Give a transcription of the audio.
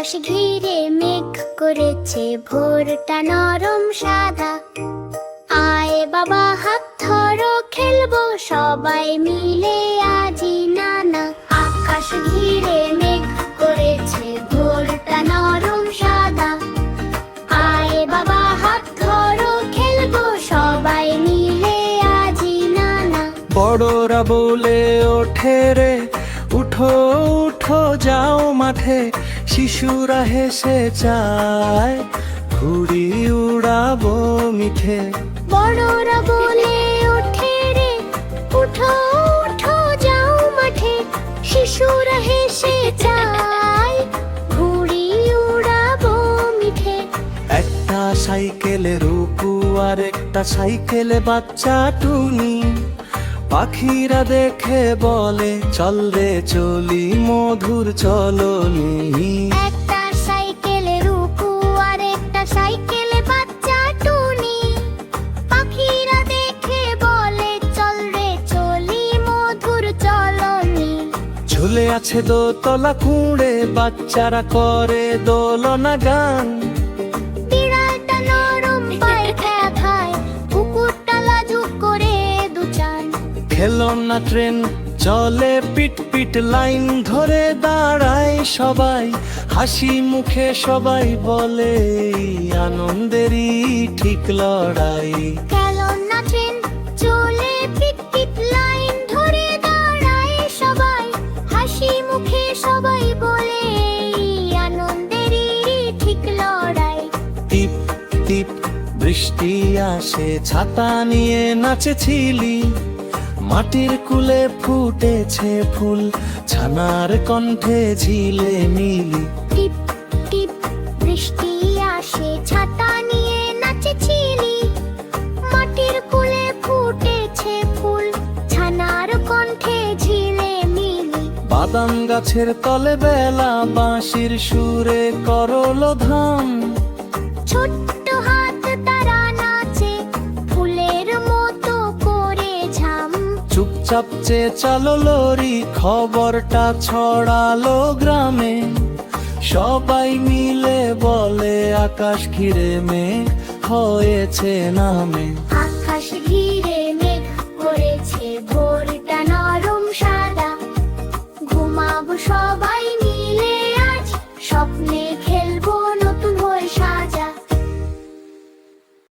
আকাশ ঘিরে মেঘ করেছে, ভোরটা নরম সাদা। আয় বাবা, হাত ধরো, খেলব, সবাই মিলে আজি নানা। আকাশ ঘিরে মেঘ করেছে, ভোরটা নরম সাদা। আয় বাবা, হাত ধরো, খেলব, সবাই মিলে আজি নানা। বড়রা বলে ওঠে রে উঠো উঠো যাও মাঠে। শিশুরা হেসে চায় ঘুড়ি উড়াবো মিঠে। বড়রা বলে ওঠে রে উঠো উঠো যাও মাঠে। শিশুরা হেসে যায় ঘুড়ি উড়াবো মিঠে। একটা সাইকেলে রূপু আর একটা সাইকেলে বাচ্চা টুনি। পাখিরা দেখে বলে চল রে চলি মধুর চলনি। একটা সাইকেলে রূপু আর একটা সাইকেলে বাচ্চা টুনি। পাখিরা দেখে বলে চল রে চলি মধুর চলনি। ঝুলে আছে দোতলা কুঁড়ে বাচ্চারা করে দোলনা গান। খেলনা ট্রেন চলে পিট পিট লাইন ধরে দাঁড়ায় সবাই। হাসি মুখে সবাই বলে আনন্দেরই ঠিক লড়াই। সবাই। বলে আনন্দেরই ঠিক টিপ টিপ বৃষ্টি আসে ছাতা নিয়ে নাচেছিলি। মাটির কুলে ফুটেছে ফুল ছানার কণ্ঠে ঝিলে মিলি। টিপ টিপ বৃষ্টি আসে ছাতা নিয়ে নাচেছিলি মাটির কুলে ফুটেছে ফুল ছানার কণ্ঠে ঝিলে মিলি। বাদাম গাছের তলে বেলা বাঁশির সুরে করল ধাম। ছোট্ট চুপচাপ চে চালো লরি, খবরটা ছড়ালো গ্রামে। সবাই মিলে বলে, আকাশ ঘিরে মেঘ হয়েছে নামে। আকাশ ঘিরে